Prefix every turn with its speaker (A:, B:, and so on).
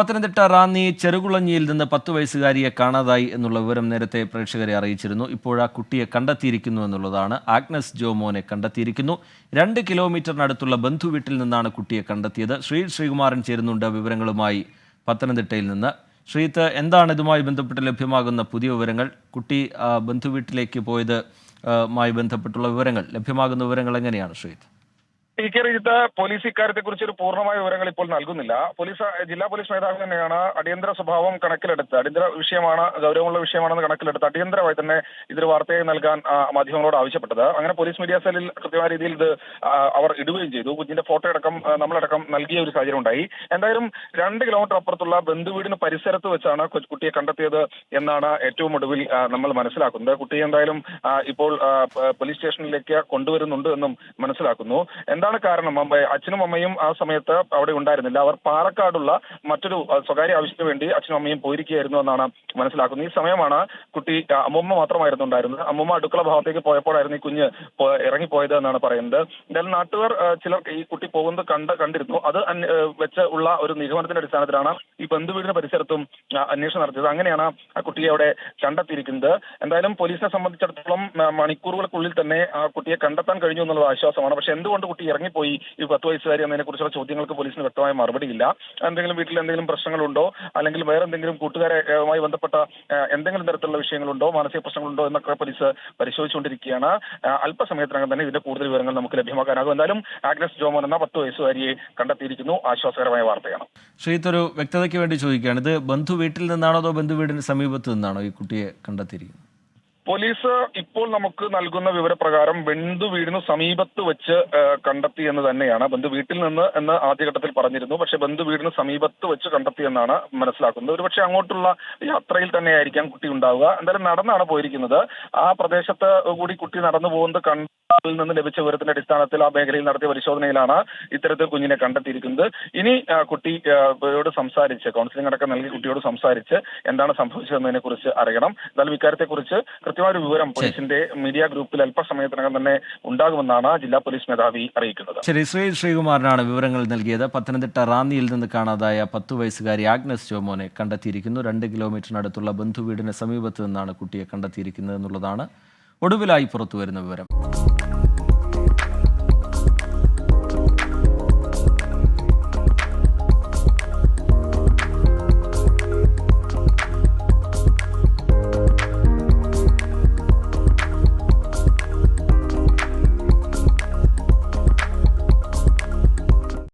A: പത്തനംതിട്ട റാന്നി ചെറുകുളഞ്ഞിയിൽ നിന്ന് പത്ത് വയസ്സുകാരിയെ കാണാതായി എന്നുള്ള വിവരം നേരത്തെ പ്രേക്ഷകരെ അറിയിച്ചിരുന്നു. ഇപ്പോഴാ കുട്ടിയെ കണ്ടെത്തിയിരിക്കുന്നു എന്നുള്ളതാണ്. ആഗ്നസ് ജോമോനെ കണ്ടെത്തിയിരിക്കുന്നു. രണ്ട് കിലോമീറ്ററിനടുത്തുള്ള ബന്ധുവീട്ടിൽ നിന്നാണ് കുട്ടിയെ കണ്ടെത്തിയത്. ശ്രീ ശ്രീകുമാരൻ ചേരുന്നുണ്ട് വിവരങ്ങളുമായി പത്തനംതിട്ടയിൽ നിന്ന്. ശ്രീത്ത് എന്താണ് ഇതുമായി ബന്ധപ്പെട്ട് ലഭ്യമാകുന്ന പുതിയ വിവരങ്ങൾ? കുട്ടി ബന്ധുവീട്ടിലേക്ക് പോയത് മായി ബന്ധപ്പെട്ടുള്ള വിവരങ്ങൾ. ലഭ്യമാകുന്ന വിവരങ്ങൾ എങ്ങനെയാണ് Sreeth?
B: T K Rijith police ഇക്കാര്യത്തെ കുറിച്ച് ഒരു പൂർണമായ വിവരങ്ങൾ ഇപ്പോൾ നൽകുന്നില്ല. പോലീസ് ജില്ലാ പോലീസ് മേധാവി തന്നെയാണ് അടിയന്തര സ്വഭാവം കണക്കിലെടുത്ത് അടിയന്തര വിഷയമാണ് ഗൗരവമുള്ള വിഷയമാണെന്ന് കണക്കിലെടുത്ത് അടിയന്തരമായി തന്നെ ഇതൊരു വാർത്തയായി നൽകാൻ മാധ്യമങ്ങളോട് ആവശ്യപ്പെട്ടത്. അങ്ങനെ പോലീസ് മീഡിയ സെല്ലിൽ കൃത്യമായ രീതിയിൽ ഇത് അവർ ഇടുകയും ചെയ്തു. കുഞ്ഞിന്റെ ഫോട്ടോ അടക്കം നമ്മളടക്കം നൽകിയ ഒരു സാഹചര്യം ഉണ്ടായി. എന്തായാലും രണ്ട് കിലോമീറ്റർ അപ്പുറത്തുള്ള ബന്ധുവീടിന് പരിസരത്ത് വെച്ചാണ് കുട്ടിയെ കണ്ടെത്തിയത് എന്നാണ് ഏറ്റവും ഒടുവിൽ നമ്മൾ മനസ്സിലാക്കുന്നത്. കുട്ടിയെ എന്തായാലും ഇപ്പോൾ പോലീസ് സ്റ്റേഷനിലേക്ക് കൊണ്ടുവരുന്നുണ്ട് എന്നും മനസ്സിലാക്കുന്നു. എന്താണ് കാരണം. അച്ഛനും അമ്മയും ആ സമയത്ത് അവിടെ ഉണ്ടായിരുന്നില്ല. അവർ പാലക്കാടുള്ള മറ്റൊരു സ്വകാര്യ ആവശ്യത്തിന് വേണ്ടി അച്ഛനും അമ്മയും പോയിരിക്കുകയായിരുന്നു എന്നാണ് മനസ്സിലാക്കുന്നത്. ഈ സമയമാണ് കുട്ടി അമ്മമ്മ മാത്രമായിരുന്നു ഉണ്ടായിരുന്നത്. അമ്മമ്മ അടുക്കള ഭാഗത്തേക്ക് പോയപ്പോഴായിരുന്നു ഈ കുഞ്ഞ് ഇറങ്ങിപ്പോയത് എന്നാണ് പറയുന്നത്. എന്തായാലും നാട്ടുകാർ ചിലർ ഈ കുട്ടി പോകുന്നത് കണ്ട് കണ്ടിരുന്നു. അത് വെച്ച് ഉള്ള ഒരു നിഗമനത്തിന്റെ അടിസ്ഥാനത്തിലാണ് ഈ ബന്ധുവീടിന് പരിസരത്തും അന്വേഷണം നടത്തിയത്. അങ്ങനെയാണ് ആ കുട്ടിയെ അവിടെ കണ്ടെത്തിയിരിക്കുന്നത്. എന്തായാലും പോലീസിനെ സംബന്ധിച്ചിടത്തോളം മണിക്കൂറുകൾക്കുള്ളിൽ തന്നെ ആ കുട്ടിയെ കണ്ടെത്താൻ കഴിഞ്ഞു എന്നുള്ളത് ആശ്വാസമാണ്. പക്ഷെ എന്തുകൊണ്ട് കുട്ടി ഇറങ്ങിപ്പോയി. ഈ പത്ത് വയസ്സുകാരി എന്നതിനെ കുറിച്ചുള്ള ചോദ്യങ്ങൾക്ക് പോലീസിന് വ്യക്തമായ മറുപടിയില്ല. എന്തെങ്കിലും വീട്ടിൽ എന്തെങ്കിലും പ്രശ്നങ്ങളുണ്ടോ? അല്ലെങ്കിൽ വേറെ എന്തെങ്കിലും കൂട്ടുകാരുമായി ബന്ധപ്പെട്ട എന്തെങ്കിലും തരത്തിലുള്ള വിഷയങ്ങളുണ്ടോ? മാനസിക പ്രശ്നങ്ങളുണ്ടോ? എന്നൊക്കെ പോലീസ് പരിശോധിച്ചുകൊണ്ടിരിക്കുകയാണ്. അല്പസമയത്തിനകം തന്നെ ഇതിന്റെ കൂടുതൽ വിവരങ്ങൾ നമുക്ക് ലഭ്യമാക്കാനാകും. എന്തായാലും ആഗ്നസ് ജോമോൻ എന്ന പത്ത് വയസ്സുകാരിയെ കണ്ടെത്തിയിരിക്കുന്നു. ആശ്വാസകരമായ വാർത്തയാണ്.
A: ശ്രീത്തൊരു വ്യക്തതയ്ക്ക് വേണ്ടി ചോദിക്കുകയാണ്. ഇത് ബന്ധു വീട്ടിൽ നിന്നാണോ അതോ ബന്ധു വീടിന് സമീപത്ത് നിന്നാണോ ഈ കുട്ടിയെ കണ്ടെത്തിയിരിക്കുന്നത്?
B: പോലീസ് ഇപ്പോൾ നമുക്ക് നൽകുന്ന വിവരപ്രകാരം ബന്ധു വീടിന് സമീപത്ത് വെച്ച് കണ്ടെത്തി എന്ന് തന്നെയാണ്. ബന്ധു വീട്ടിൽ നിന്ന് എന്ന് ആദ്യഘട്ടത്തിൽ പറഞ്ഞിരുന്നു. പക്ഷെ ബന്ധു വീടിന് സമീപത്ത് വെച്ച് കണ്ടെത്തി എന്നാണ് മനസ്സിലാക്കുന്നത്. ഒരുപക്ഷെ അങ്ങോട്ടുള്ള യാത്രയിൽ തന്നെയായിരിക്കാം കുട്ടി ഉണ്ടാവുക. എന്തായാലും നടന്നാണ് പോയിരിക്കുന്നത്. ആ പ്രദേശത്ത് കൂടി കുട്ടി നടന്നു പോകുന്നത് കണ്ടതിൽ നിന്ന് ലഭിച്ച വിവരത്തിന്റെ അടിസ്ഥാനത്തിൽ ആ മേഖലയിൽ നടത്തിയ പരിശോധനയിലാണ് ഇത്തരത്തിൽ കുഞ്ഞിനെ കണ്ടെത്തിയിരിക്കുന്നത്. ഇനി കുട്ടി ആ, യോട് സംസാരിച്ച് കൗൺസിലിംഗ് അടക്കം നൽകി കുട്ടിയോട് സംസാരിച്ച് എന്താണ് സംഭവിച്ചതെന്നതിനെ കുറിച്ച് അറിയണം. എന്തായാലും ഇക്കാര്യത്തെ കുറിച്ച് കൃത്യമായ ഒരു വിവരം പോലീസിന്റെ മീഡിയ ഗ്രൂപ്പിൽ അല്പസമയത്തിനകം തന്നെ ഉണ്ടാകുമെന്നാണ് ജില്ലാ പോലീസ് മേധാവി അറിയിക്കുന്നത്.
A: ശരി ശ്രീ ശ്രീകുമാറിനാണ് വിവരങ്ങൾ നൽകിയത്. പത്തനംതിട്ട റാന്നിയിൽ നിന്ന് കാണാതായ പത്തു വയസ്സുകാരി ആഗ്നസ് ജോമോനെ കണ്ടെത്തിയിരിക്കുന്നു. രണ്ട് കിലോമീറ്ററിനടുത്തുള്ള ബന്ധുവീടിന് സമീപത്ത് നിന്നാണ് കുട്ടിയെ കണ്ടെത്തിയിരിക്കുന്നത് എന്നുള്ളതാണ് ഒടുവിലായി പുറത്തുവരുന്ന വിവരം.